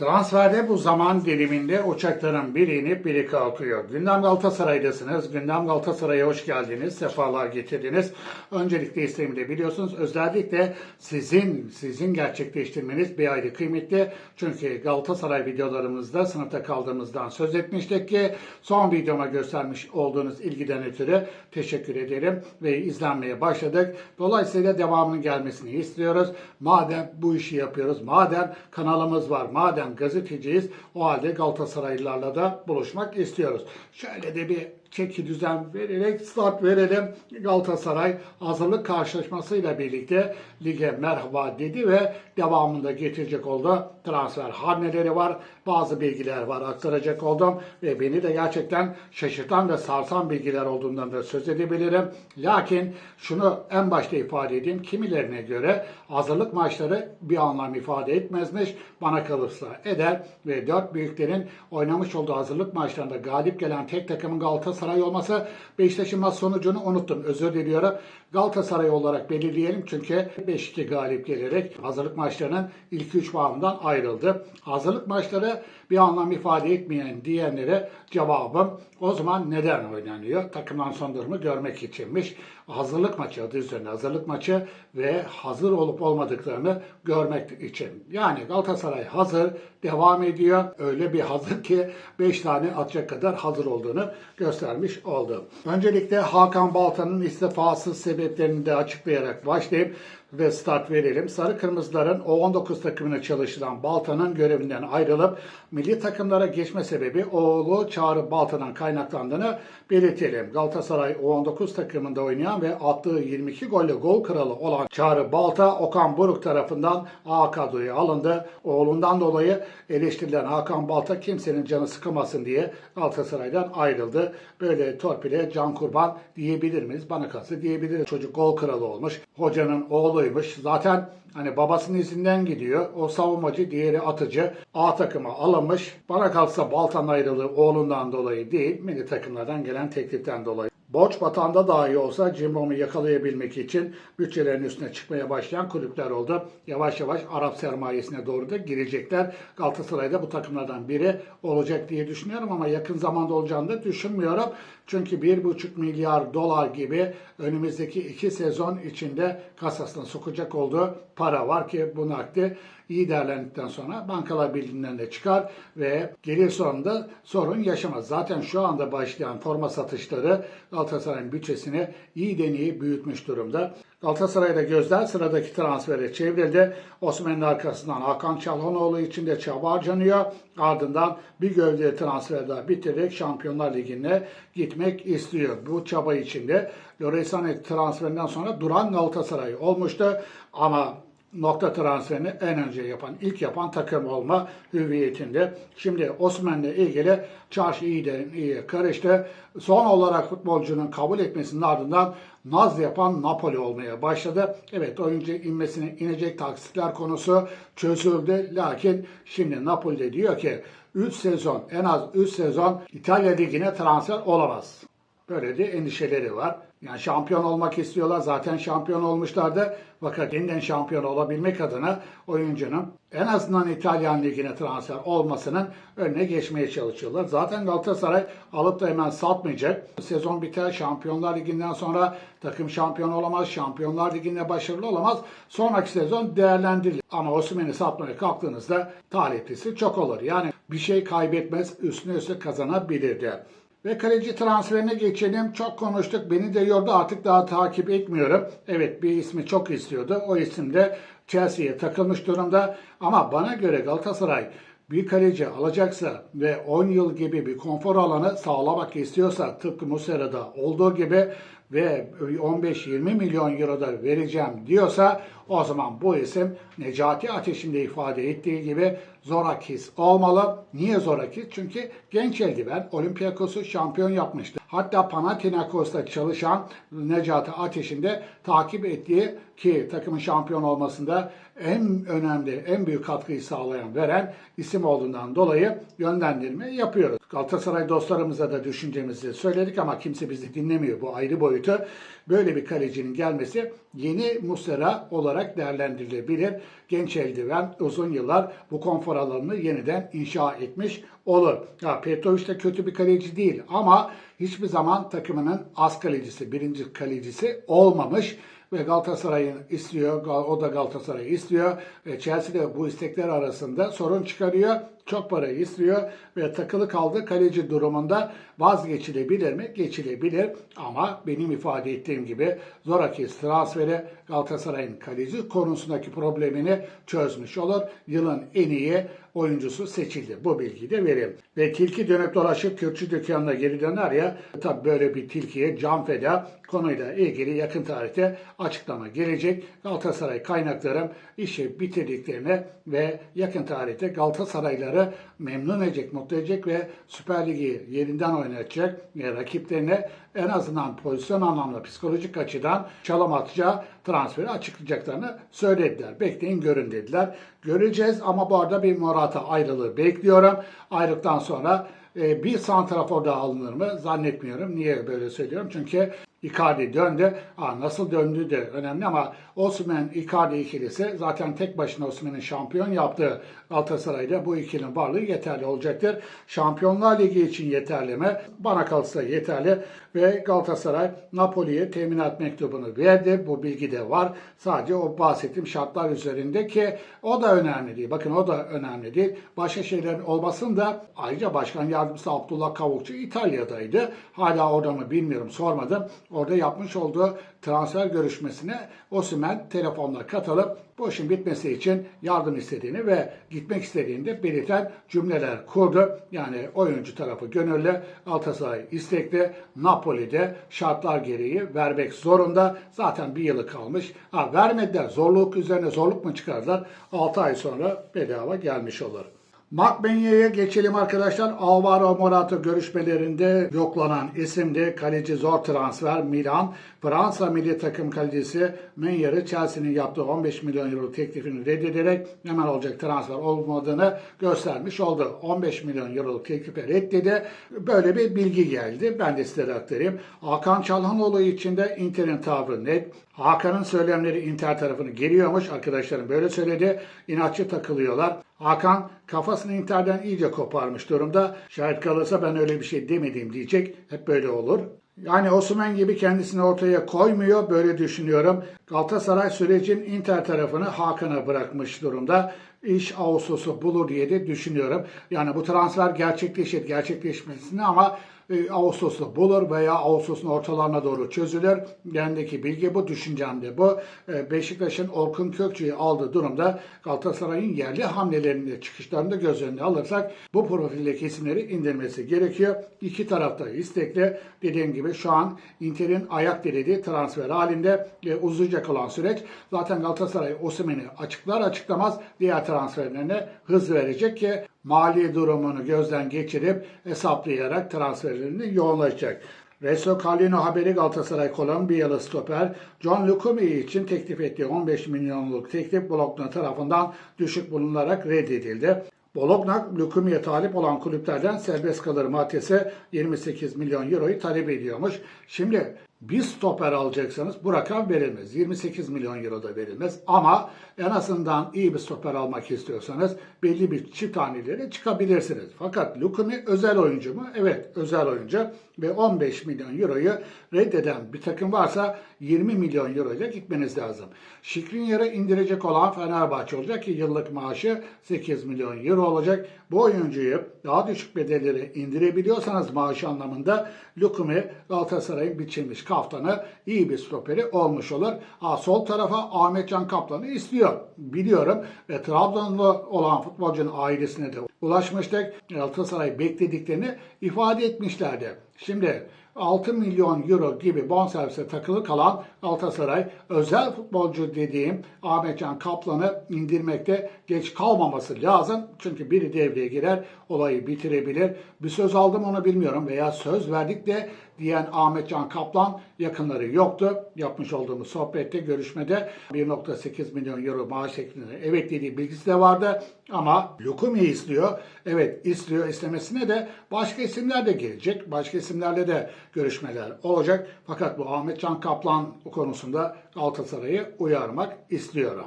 Transferde bu zaman diliminde uçakların biri inip biri kalkıyor. Gündem Galatasaray'dasınız. Gündem Galatasaray'a hoş geldiniz. Sefalar getirdiniz. Öncelikle isteğimi de biliyorsunuz. Özellikle sizin sizin gerçekleştirmeniz bir ayrı kıymetli. Çünkü Galatasaray videolarımızda sınıfta kaldığımızdan söz etmiştik ki son videoma göstermiş olduğunuz ilgiden ötürü teşekkür ederim ve izlenmeye başladık. Dolayısıyla devamının gelmesini istiyoruz. Madem bu işi yapıyoruz, madem kanalımız var, madem gazeteciyiz, o halde Galatasaraylılarla da buluşmak istiyoruz. Şöyle de bir çeki düzen vererek start verelim. Galatasaray hazırlık karşılaşmasıyla birlikte lige merhaba dedi ve devamında getirecek oldu. Transfer hamleleri var. Bazı bilgiler var aktaracak oldum ve beni de gerçekten şaşırtan ve sarsan bilgiler olduğundan da söz edebilirim. Lakin şunu en başta ifade edeyim. Kimilerine göre hazırlık maçları bir anlam ifade etmezmiş. Bana kalırsa eder ve dört büyüklerin oynamış olduğu hazırlık maçlarında galip gelen tek takımın Galatasaray olması Beşiktaş'ın maç sonucunu unuttum. Özür diliyorum. Galatasaray olarak belirleyelim çünkü 5-2 galip gelerek hazırlık maçlarının ilk 3 puanından ayrıldı. Hazırlık maçları bir anlam ifade etmeyen diyenlere cevabım o zaman neden oynanıyor? Takımdan son durumu görmek içinmiş. Hazırlık maçı adı üzerinde hazırlık maçı ve hazır olup olmadıklarını görmek için. Yani Galatasaray hazır, devam ediyor. Öyle bir hazır ki 5 tane atacak kadar hazır olduğunu göstermiş oldu. Öncelikle Hakan Baltan'ın istifası sebeplerini de açıklayarak başlayayım ve start verelim. Sarı Kırmızıların O19 takımına çalıştıran Baltan'ın görevinden ayrılıp milli takımlara geçme sebebi oğlu Çağrı Baltan'dan kaynaklandığını belirtelim. Galatasaray O19 takımında oynayan ve attığı 22 golle gol kralı olan Çağrı Balta Okan Buruk tarafından A kadroya alındı. Oğlundan dolayı eleştirilen Hakan Balta kimsenin canı sıkılmasın diye Galatasaray'dan ayrıldı. Böyle torpile can kurban diyebilir miyiz? Bana kalsa diyebiliriz. Çocuk gol kralı olmuş. Hocanın oğluymuş. Zaten hani babasının izinden gidiyor. O savunmacı, diğeri atıcı. A takıma alınmış. Bana kalsa Baltan ayrılığı oğlundan dolayı değil, milli takımlardan gelen tekliften dolayı. Borç batanda dahi olsa Cimbom'u yakalayabilmek için bütçelerin üstüne çıkmaya başlayan kulüpler oldu. Yavaş yavaş Arap sermayesine doğru da girecekler. Galatasaray'da bu takımlardan biri olacak diye düşünüyorum ama yakın zamanda olacağını da düşünmüyorum. Çünkü 1,5 milyar dolar gibi önümüzdeki iki sezon içinde kasasına sokacak olduğu para var ki bu nakdi iyi değerlendikten sonra bankalar birliğinden de çıkar ve gelir sonunda sorun yaşamaz. Zaten şu anda başlayan forma satışları Galatasaray'ın bütçesini iyi iyi büyütmüş durumda. Galatasaray'da gözler sıradaki transfere çevrildi. Osman'ın arkasından Hakan Çalhanoğlu için de çaba harcanıyor. Ardından bir gövde transfer daha bitirerek Şampiyonlar Ligi'ne gitmek istiyor. Bu çaba içinde Lorisane transferinden sonra duran Galatasaray olmuştu. Ama nokta transferini en önce yapan, ilk yapan takım olma hüviyetinde. Şimdi Osman'la ilgili çarşı iyiden iyiye karıştı. Son olarak futbolcunun kabul etmesinin ardından naz yapan Napoli olmaya başladı. Evet oyuncu inmesine inecek taksitler konusu çözüldü. Lakin şimdi Napoli diyor ki 3 sezon en az 3 sezon İtalya Ligi'ne transfer olamaz. Böyle de endişeleri var. Yani şampiyon olmak istiyorlar. Zaten şampiyon olmuşlardı. Fakat yeniden şampiyon olabilmek adına oyuncunun en azından İtalyan Ligi'ne transfer olmasının önüne geçmeye çalışıyorlar. Zaten Galatasaray alıp da hemen satmayacak. Sezon biter. Şampiyonlar Ligi'nden sonra takım şampiyon olamaz. Şampiyonlar Ligi'nde başarılı olamaz. Sonraki sezon değerlendirilir. Ama Osimhen'i satmaya kalktığınızda taliplisi çok olur. Yani bir şey kaybetmez. Üstüne üstte kazanabilirdi. Ve kaleci transferine geçelim. Çok konuştuk. Beni de yordu. Artık daha takip etmiyorum. Evet bir ismi çok istiyordu. O isim de Chelsea'ye takılmış durumda. Ama bana göre Galatasaray bir kaleci alacaksa ve 10 yıl gibi bir konfor alanı sağlamak istiyorsa tıpkı Muslera'da olduğu gibi ve 15-20 milyon euro da vereceğim diyorsa o zaman bu isim Necati Ateş'in de ifade ettiği gibi Zorakis olmalı. Niye Zorakis? Çünkü genç eldiven Olympiakos'u şampiyon yapmıştı. Hatta Panathinaikos'ta çalışan Necati Ateş'in de takip ettiği ki takımın şampiyon olmasında en önemli, en büyük katkıyı sağlayan, veren isim olduğundan dolayı yönlendirme yapıyoruz. Galatasaray dostlarımıza da düşüncemizi söyledik ama kimse bizi dinlemiyor. Bu ayrı boyut boyutu. Böyle bir kalecinin gelmesi yeni Muslera olarak değerlendirilebilir. Genç eldiven uzun yıllar bu konfor alanını yeniden inşa etmiş olur. Ya Petrovic de kötü bir kaleci değil ama hiçbir zaman takımının az kalecisi, birinci kalecisi olmamış ve Galatasaray'ın istiyor, o da Galatasaray'ı istiyor. Ve Chelsea de bu istekler arasında sorun çıkarıyor. Çok para istiyor ve takılı kaldı kaleci durumunda vazgeçilebilir mi? Geçilebilir ama benim ifade ettiğim gibi Zorakis transferi Galatasaray'ın kaleci konusundaki problemini çözmüş olur. Yılın en iyi oyuncusu seçildi. Bu bilgiyi de vereyim. Ve tilki dönüp dolaşıp Kürtçü dükkanına geri döner ya tabi böyle bir tilkiye can feda konuyla ilgili yakın tarihte açıklama gelecek. Galatasaray kaynaklarım işi bitirdiklerini ve yakın tarihte Galatasarayları memnun edecek, mutlu edecek ve Süper Ligi yerinden oynatacak ve rakiplerine en azından pozisyon anlamda psikolojik açıdan çalım atacağı transferi açıklayacaklarını söylediler. Bekleyin görün dediler. Göreceğiz ama bu arada bir Morata ayrılığı bekliyorum. Ayrılıktan sonra e, bir santrafor daha alınır mı zannetmiyorum. Niye böyle söylüyorum? Çünkü Icardi döndü. Aa, nasıl döndü de önemli ama Osimhen Icardi ikilisi zaten tek başına Osimhen'in şampiyon yaptığı Galatasaray'da bu ikilinin varlığı yeterli olacaktır. Şampiyonlar Ligi için yeterli mi? Bana kalırsa yeterli ve Galatasaray Napoli'ye teminat mektubunu verdi. Bu bilgi de var. Sadece o bahsettiğim şartlar üzerinde ki o da önemli değil. Bakın o da önemli değil. Başka şeylerin olmasın da ayrıca Başkan Yardımcısı Abdullah Kavukçu İtalya'daydı. Hala orada mı bilmiyorum sormadım. Orada yapmış olduğu transfer görüşmesine Osimhen telefonla katılıp bu işin bitmesi için yardım istediğini ve gitmek istediğini de belirten cümleler kurdu. Yani oyuncu tarafı gönüllü, Galatasaray istekli, Napoli'de şartlar gereği vermek zorunda. Zaten bir yılı kalmış. Ha, vermediler. Zorluk üzerine zorluk mu çıkardılar? 6 ay sonra bedava gelmiş olur. Makbenye'ye geçelim arkadaşlar. Alvaro Morata görüşmelerinde yoklanan isimdi. Kaleci zor transfer Milan. Fransa milli takım kalecisi Menyer'i Chelsea'nin yaptığı 15 milyon euro teklifini reddederek hemen olacak transfer olmadığını göstermiş oldu. 15 milyon euro teklifi reddedi. Böyle bir bilgi geldi. Ben de size aktarayım. Hakan Çalhanoğlu için de Inter'in tavrı net. Hakan'ın söylemleri Inter tarafını geriyormuş. Arkadaşlarım böyle söyledi. İnatçı takılıyorlar. Hakan kafasını Inter'den iyice koparmış durumda. Şayet kalırsa ben öyle bir şey demedim diyecek. Hep böyle olur. Yani Osman gibi kendisini ortaya koymuyor. Böyle düşünüyorum. Galatasaray sürecin Inter tarafını Hakan'a bırakmış durumda. İş Ağustos'u bulur diye de düşünüyorum. Yani bu transfer gerçekleşir, gerçekleşmesini ama e, Ağustos'ta bulur veya Ağustos'un ortalarına doğru çözülür. Bendeki bilgi bu, düşüncem de bu. E, Beşiktaş'ın Orkun Kökçü'yü aldığı durumda Galatasaray'ın yerli hamlelerinde çıkışlarını da göz önüne alırsak bu profildeki isimleri indirmesi gerekiyor. İki tarafta istekli. Dediğim gibi şu an Inter'in ayak dilediği transfer halinde ve uzayacak olan süreç zaten Galatasaray Osimhen'i açıklar açıklamaz diğer transferlerine hız verecek ki mali durumunu gözden geçirip hesaplayarak transferlerini yoğunlaşacak. Resto Carlino haberi Galatasaray Kolombiyalı stoper John Lukumi için teklif ettiği 15 milyonluk teklif Bologna tarafından düşük bulunarak reddedildi. Bologna, Lukumi'ye talip olan kulüplerden serbest kalır maddesi 28 milyon euroyu talep ediyormuş. Şimdi bir stoper alacaksanız bu rakam verilmez. 28 milyon euro da verilmez. Ama en azından iyi bir stoper almak istiyorsanız belli bir çift hanelere çıkabilirsiniz. Fakat Lukumi özel oyuncu mu? Evet özel oyuncu. Ve 15 milyon euroyu reddeden bir takım varsa 20 milyon euro ile gitmeniz lazım. Şikrinyar'ı indirecek olan Fenerbahçe olacak ki yıllık maaşı 8 milyon euro olacak. Bu oyuncuyu daha düşük bedelleri indirebiliyorsanız maaş anlamında Lukumi Galatasaray'ın biçilmiş kaftanı iyi bir stoperi olmuş olur. Ha, sol tarafa Ahmet Can Kaplan'ı istiyor. Biliyorum ve Trabzonlu olan futbolcunun ailesine de ulaşmıştık. Galatasaray beklediklerini ifade etmişlerdi. Şimdi 6 milyon euro gibi bonservise takılı kalan Galatasaray özel futbolcu dediğim Ahmetcan Kaplan'ı indirmekte geç kalmaması lazım. Çünkü biri devreye girer, olayı bitirebilir. Bir söz aldım onu bilmiyorum veya söz verdik de diyen Ahmetcan Kaplan yakınları yoktu. Yapmış olduğumuz sohbette, görüşmede 1.8 milyon euro maaş şeklinde evet dediği bilgisi de vardı. Ama Lukumi istiyor. Evet istiyor istemesine de başka isimler de gelecek. Başka isimlerle de görüşmeler olacak. Fakat bu Ahmet Can Kaplan konusunda Galatasaray'ı uyarmak istiyorum.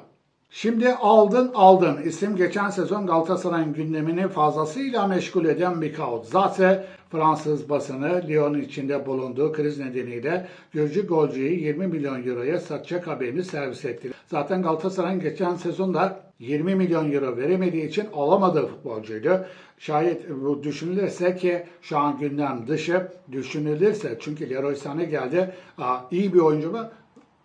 Şimdi aldın aldın isim geçen sezon Galatasaray'ın gündemini fazlasıyla meşgul eden bir kaos. Zaten Fransız basını Lyon'un içinde bulunduğu kriz nedeniyle Gürcü golcüyü 20 milyon euroya satacak haberini servis etti. Zaten Galatasaray'ın geçen sezonda 20 milyon euro veremediği için alamadığı futbolcuydu. Şayet bu düşünülürse ki şu an gündem dışı düşünülürse çünkü Leroy Sané geldi. Aa, iyi bir oyuncu mu?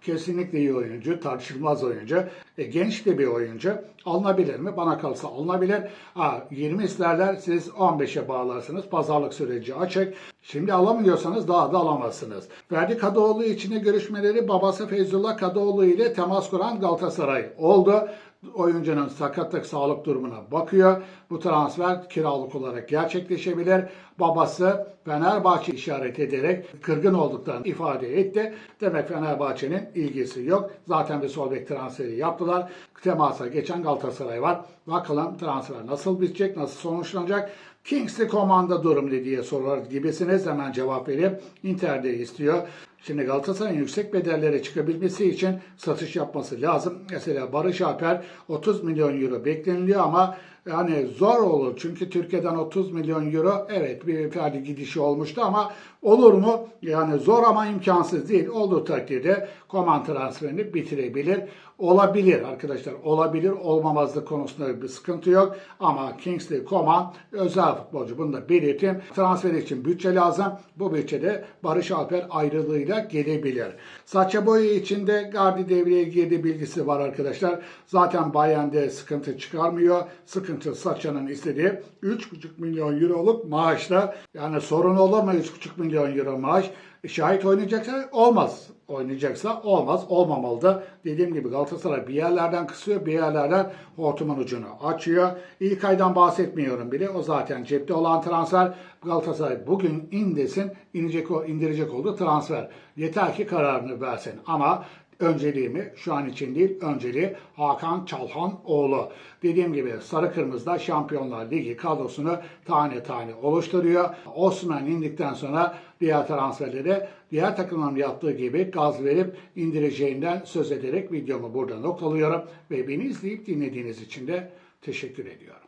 Kesinlikle iyi oyuncu, tartışılmaz oyuncu. E, genç de bir oyuncu. Alınabilir mi? Bana kalsa alınabilir. Ha, 20 isterler, siz 15'e bağlarsınız. Pazarlık süreci açık. Şimdi alamıyorsanız daha da alamazsınız. Ferdi Kadıoğlu içinde görüşmeleri babası Feyzullah Kadıoğlu ile temas kuran Galatasaray oldu oyuncunun sakatlık sağlık durumuna bakıyor. Bu transfer kiralık olarak gerçekleşebilir. Babası Fenerbahçe işaret ederek kırgın olduklarını ifade etti. Demek Fenerbahçe'nin ilgisi yok. Zaten bir sol bek transferi yaptılar. Temasa geçen Galatasaray var. Bakalım transfer nasıl bitecek, nasıl sonuçlanacak? Kingsley Coman'da durum ne diye sorular gibisiniz. Hemen cevap vereyim. Inter de istiyor. Şimdi Galatasaray'ın yüksek bedellere çıkabilmesi için satış yapması lazım. Mesela Barış Alper 30 milyon euro bekleniliyor ama yani zor olur. Çünkü Türkiye'den 30 milyon euro evet bir ferdi gidişi olmuştu ama olur mu? Yani zor ama imkansız değil. Olduğu takdirde Koman transferini bitirebilir. Olabilir arkadaşlar. Olabilir. Olmamazlık konusunda bir sıkıntı yok. Ama Kingsley Coman özel futbolcu. Bunu da belirteyim. Transfer için bütçe lazım. Bu bütçede Barış Alper ayrılığıyla gelebilir. Saça boyu içinde Gardi devreye girdi bilgisi var arkadaşlar. Zaten Bayern'de sıkıntı çıkarmıyor. Sıkıntı Saça'nın istediği 3,5 milyon euroluk maaşla. Yani sorun olur mu 3,5 milyon euro maaş? Şahit oynayacaksa olmaz. Oynayacaksa olmaz. Olmamalı da. Dediğim gibi Galatasaray bir yerlerden kısıyor, bir yerlerden hortumun ucunu açıyor. İlk aydan bahsetmiyorum bile. O zaten cepte olan transfer. Galatasaray bugün indesin, inecek, indirecek olduğu transfer. Yeter ki kararını versin. Ama önceliğimi şu an için değil, önceliği Hakan Çalhan oğlu. Dediğim gibi Sarı Kırmızı'da Şampiyonlar Ligi kadrosunu tane tane oluşturuyor. Osman indikten sonra diğer transferleri diğer takımların yaptığı gibi gaz verip indireceğinden söz ederek videomu burada noktalıyorum ve beni izleyip dinlediğiniz için de teşekkür ediyorum.